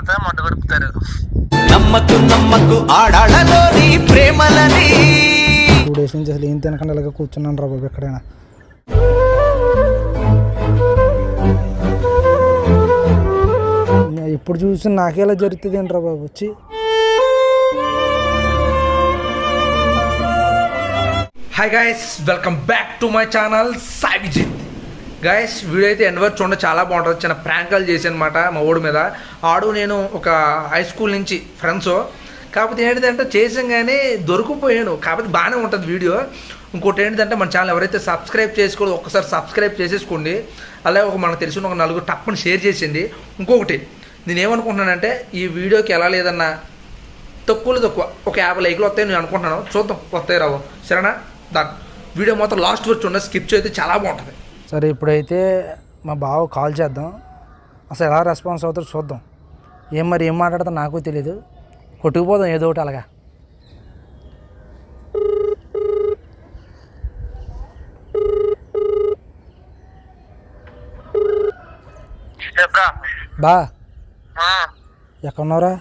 తర్వాత మొట్ట గడుపుతారు నమ్మకు నమ్మకు ఆడాళ్ళలోని ప్రేమలని. టూ డేస్ నుంచి అసలు ఏం తినకుండా ఇలాగ కూర్చున్నాను రా బాబు ఎక్కడైనా. ఎప్పుడు చూసి నాకే ఇలా జరుగుతుంది ఏంట్రా బాబు? వచ్చి hi guys welcome back to my channel Sai Vijith guys video అయితే ఎండ్ వరకు చూడండి చాలా బాగుంటుంది చిన్న ప్రాంకాలు చేసి అనమాట మా ఓడి మీద. ఆడు నేను ఒక హై స్కూల్ నుంచి ఫ్రెండ్స్ కాకపోతే ఏంటిదంటే కానీ దొరికిపోయాను. కాకపోతే బాగానే ఉంటుంది వీడియో. ఇంకోటి ఏంటిదంటే మన ఛానల్ ఎవరైతే సబ్స్క్రైబ్ చేసుకోదు ఒకసారి సబ్స్క్రైబ్ చేసేసుకోండి. అలాగే ఒక మనకు తెలిసిన ఒక నలుగురు టప్పని షేర్ చేసింది ఇంకొకటి నేను ఏమనుకుంటున్నానంటే ఈ వీడియోకి ఎలా లేదన్నా తక్కువలో తక్కువ. ఒక యాభై లైక్లు వస్తాయి నేను అనుకుంటున్నాను. చూద్దాం వస్తాయి రావు. సరేనా? దాని వీడియో మొత్తం లాస్ట్ వరకు చూడండి. స్కిప్ చేస్తే చాలా బాగుంటుంది. సరే ఇప్పుడైతే మా బావ కాల్ చేద్దాం. అసలు ఎలా రెస్పాన్స్ అవుతారో చూద్దాం. ఏం మరి ఏం మాట్లాడతా నాకు తెలియదు కొట్టుకుపోదాం ఏదో ఒకటి అలాగా. బా. ఎక్కడున్నారా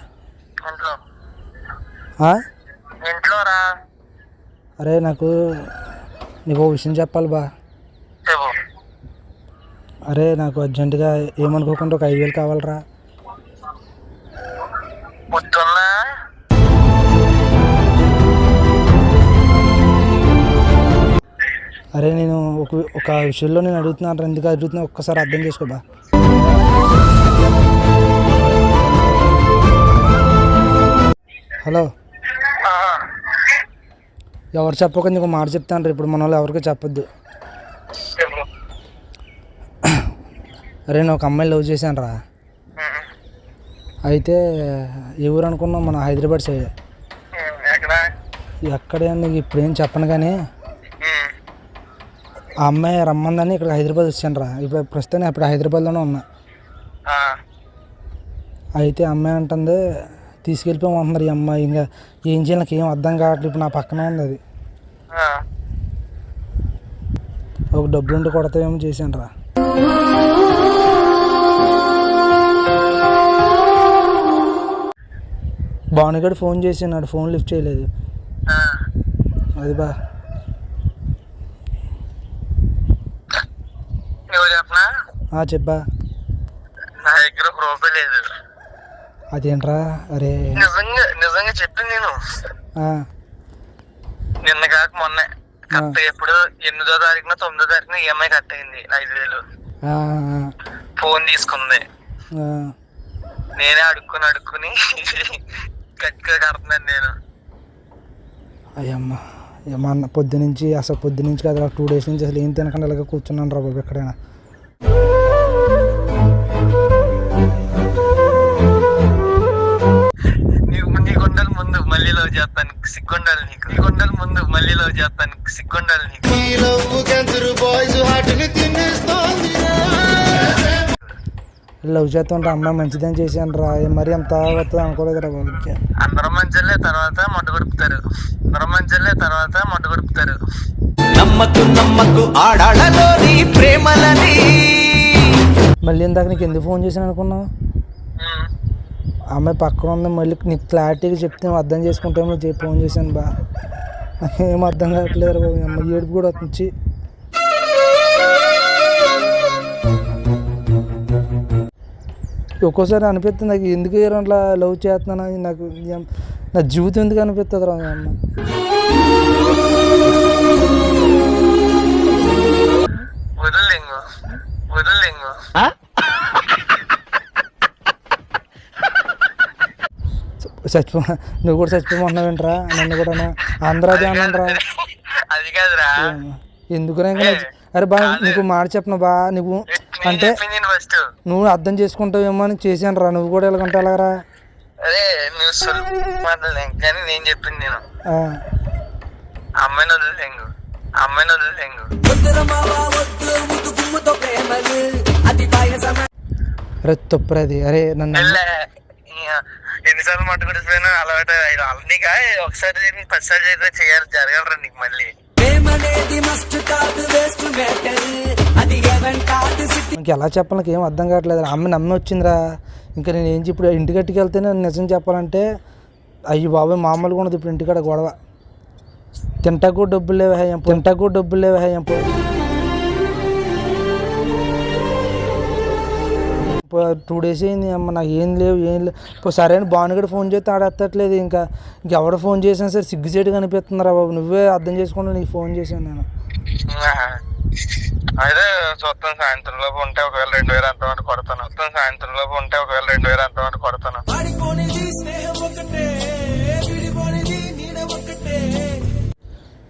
అరే నాకు నీకు ఓ విషయం చెప్పాలి బా. అరే నాకు అర్జెంటుగా ఏమనుకోకుండా ఒక ఐదు వేలు కావాలరా. అరే నేను ఒక ఒక విషయంలో నేను అడుగుతున్నాను ఎందుకు అడుగుతున్నా ఒక్కసారి అర్థం చేసుకో బా. హలో. ఎవరు చెప్పక నీకు మాట చెప్తాను ఇప్పుడు మన వాళ్ళు ఎవరికి చెప్పొద్దు. అరే నేను ఒక అమ్మాయి లవ్ చేశాను రా. అయితే ఊరు అనుకున్నాం మన హైదరాబాద్ సైడ్. ఎక్కడ? నీకు ఇప్పుడు ఏం చెప్పను కానీ ఆ అమ్మాయి రమ్మందని ఇక్కడ హైదరాబాద్ వచ్చాను రా. ఇప్పుడు ప్రస్తుతం ఇప్పుడు హైదరాబాద్లోనే ఉన్నా. అయితే అమ్మాయి అంటుంది తీసుకెళ్ళిపోమంటున్నారు ఈ అమ్మాయి. ఇంకా ఏం చేయాలి? నాకు ఏం అర్థం కావట్లేదు. ఇప్పుడు నా పక్కన ఉంది అది. ఒక డబ్బులుండి కొడతావేమో చేశాను రా. భావనిగడు ఫోన్ చేసినాడు ఫోన్ లిఫ్ట్ చేయలేదు. అది బా. చెప్పా. నా దగ్గర రూపాయి లేదు. అదేంట్రా? అరే. నిజంగా నిజంగా చెప్పింది నేను. నిన్న కాక మొన్నే. కరెక్ట్ ఎప్పుడు ఎనిమిదో తారీఖున తొమ్మిదో తారీఖున ఈఎంఐ కట్ అయింది ఐదు వేలు. ఫోన్ తీసుకుంది. నేనే అడుక్కుని అడుక్కుని గట్టిగా కడుతున్నాను నేను. అయ్యమ్మ ఏమో అన్న పొద్దు నుంచి అసలు పొద్దు నుంచి కదా టూ డేస్ నుంచి అసలు ఏం తినకుండా ఇలాగ కూర్చున్నాను రా బాబు ఎక్కడైనా. నీకు నీ కొండల ముందు మళ్ళీ లవ్ చేస్తాను. సిగ్గుండాలి నీకు. నీ కొండల ముందు మళ్ళీ లవ్ చేస్తాను. సిగ్గుండాలి నీకు. లవ్ చేస్తుంటే అమ్మాయి మంచిదని చేశాను రా. మరి అంత వస్తుంది అనుకోలేదు రా బాబు ఇంకా. అందరం మంచిలే తర్వాత మొట్ట గడుపుతారు అందరం మంచిలే తర్వాత మొట్ట గడుపుతారు నమ్మకు నమ్మకు ఆడాళ్ళలోని ప్రేమలని. మళ్ళీ ఇందాక నీకు ఎందుకు ఫోన్ చేశాను అనుకున్నావు? అమ్మాయి పక్కన ఉంది మళ్ళీ నీకు క్లారిటీగా చెప్తే అర్థం చేసుకుంటామో చెప్పి ఫోన్ చేశాను బా. నాకేం అర్థం కావట్లేదు రా బాబు ఏడుపు కూడా వచ్చి ఒక్కోసారి అనిపిస్తుంది నాకు ఎందుకు అట్లా లవ్ చేస్తున్నాను అని నాకు నా జీవితం ఎందుకు అనిపిస్తుంది రా వదిలింగు చచ్చిపో నువ్వు కూడా చచ్చిపోమంటున్నావేంట్రా నన్ను కూడా అందరూ అదే కాదురా. ఎందుకురా ఇంకా నాకు- అరే బా నీకు మాట చెప్పను బా? నువ్వు నేను అంటే ఫస్ట్ నువ్వు అర్థం చేసుకుంటావేమో అని చేశాను రా. నువ్వు కూడా ఎలాగంటే అలాగరా? అదే నువ్వు సులువు మాట్లాడలేం. కానీ నేను చెప్పింది నేను. అమ్మాయిని వదిలేంగు. అమ్మాయిని వదిలేంగు. అరే తప్పురా అది అరే నన్ను ఎన్నిసార్లు మట్టుకుడిపోయినా అలవాటు అయి- నీకా ఒకసారి పదిసారి చేయాలి. జరగలరా నీకు మళ్ళీ. ఇంక ఎలా చెప్పాలి నాకు ఏం అర్థం కావట్లేదు. అమ్మ నమ్మి వచ్చిందిరా. ఇంకా నేను ఏం చెప్పి ఇప్పుడు ఇంటికట్టుకు వెళ్తేనే నిజం చెప్పాలంటే అయ్యి బాబాయ్ మామూలుగా ఉండదు ఇప్పుడు ఇంటికాడ గొడవ. తింటకు డబ్బులు లేవు హయం తింటకు డబ్బులు లేవు హేయం టూ డేస్ అయింది అమ్మ నాకు ఏం లేవు ఏం లేవు. ఇప్పుడు సరే అని భానుగడు ఫోన్ చేస్తే ఆడెత్తట్లేదు ఇంకా. ఇంకెవడు ఫోన్ చేసినా సరే సిగ్గుచేటు కనిపిస్తుందిరా బాబు. నువ్వే అర్థం చేసుకుంటా నీకు ఫోన్ చేశాను నేను. అయితే చూస్తాను సాయంత్రం లోపు ఉంటే ఒకవేళ రెండు వేలు అంత మాట కొడతాను. చూస్తాను సాయంత్రం లోపు ఉంటే ఒకవేళ రెండు వేలు అంత మాట కొడతాను.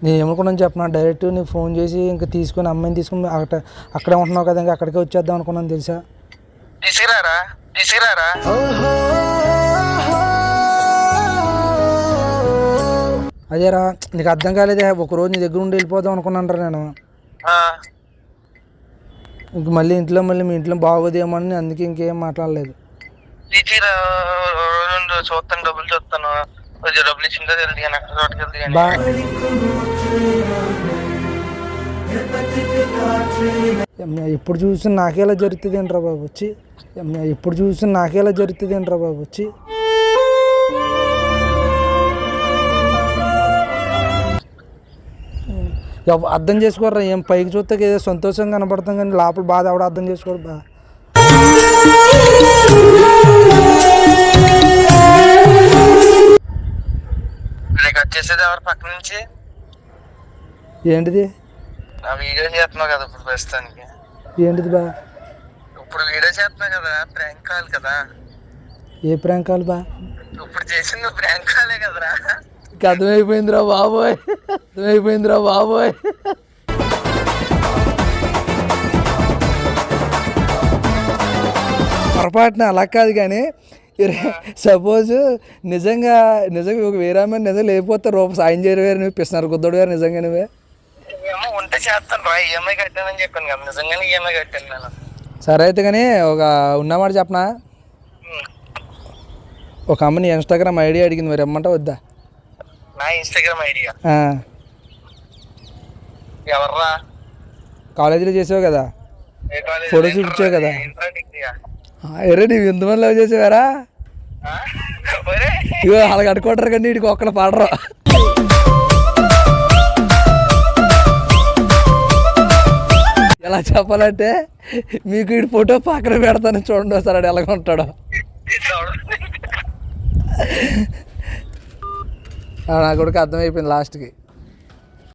నేను ఏమనుకున్నాను చెప్పనా డైరెక్ట్ నీకు ఫోన్ చేసి ఇంకా తీసుకొని అమ్మాయిని తీసుకొని అక్కడ అక్కడే ఉంటున్నావు కదా ఇంకా అక్కడికే వచ్చేద్దాం అనుకున్నాను తెలుసా? తీసుకురారా? తీసుకురారా? అదేరా నీకు అర్థం కాలేదే ఒక రోజు నీ దగ్గర ఉండి వెళ్ళిపోదాం అనుకున్నాను రా నేను. ఆ, ఇంక మళ్ళీ ఇంట్లో మళ్ళీ మీ ఇంట్లో బాగోదేమో అని అందుకే ఇంకేం మాట్లాడలేదు. చూస్తాను డబ్బులు చూస్తాను డబ్బులు ఇచ్చిందో తెలియదు కానీ అక్కడ చోటుకి వెళ్తే ఎప్పుడు చూసి నాకేలా జరుగుతుంది ఏంట్రా బాబు వచ్చి ఎప్పుడు చూసి నాకేలా జరుగుతుంది ఏంట్రా బాబు? వచ్చి అర్థం చేసుకోర్రా ఏం పైకి చూస్తే ఏదో సంతోషంగా కనపడతాం కానీ లోపల బాధ ఎవడ అర్థం చేసుకోరు బా. వచ్చేసేది ఎవరు పక్క నుంచి? ఏంటిది? ఆ వీడియో చేస్తున్నావు కదా ఇప్పుడు ప్రస్తుతానికి. ఏంటిది బా? ఇప్పుడు వీడియో చేస్తున్నావు కదా ప్రాంక్ కాల్ కదా. ఏ ప్రాంకాలు బా? ఇప్పుడు చేసింది ప్రాంక్ కాలే కదరా. అర్థమైపోయిందిరా బాబోయ్. అర్థమైపోయిందిరా బాబోయ్. పొరపాటున అలా కాదు కానీ సపోజ్ నిజంగా నిజంగా ఒక వేరే అమ్మాయి నిజంగా లేకపోతే రూప సాయం చేయరు నువ్వు పిస్తున్నారు గుద్దడు గారు నిజంగా నువ్వే. ఉంటే చేస్తాను రా ఈఎంఐ కట్టానని చెప్పాను కదా నిజంగానే ఈఎంఐ కట్టాను నేను. సరే అయితే కానీ ఒక ఉన్నమాట చెప్పనా. ఒక అమ్మని ఇన్స్టాగ్రామ్ ఐడి అడిగింది మరి ఇమ్మంటా వద్దా? నా ఇన్స్టాగ్రామ్ ఐడియా ఎవర్రా? కాలేజీలో చేసావు కదా. ఫోటో చూపించావు కదా. ఎరే నువ్వు ఎంతమంది లవ్ చేసేవారా? ఇగో అలా కట్టుకుంటారు కానీ వీడికి ఒక్కడ పాడరు. ఎలా చెప్పాలంటే మీకు ఈ ఫోటో పక్కన పెడతాను చూడండి ఒకసారి ఆడు ఎలాగ ఉంటాడో నా కొడుకు అర్థమైపోయింది లాస్ట్కి.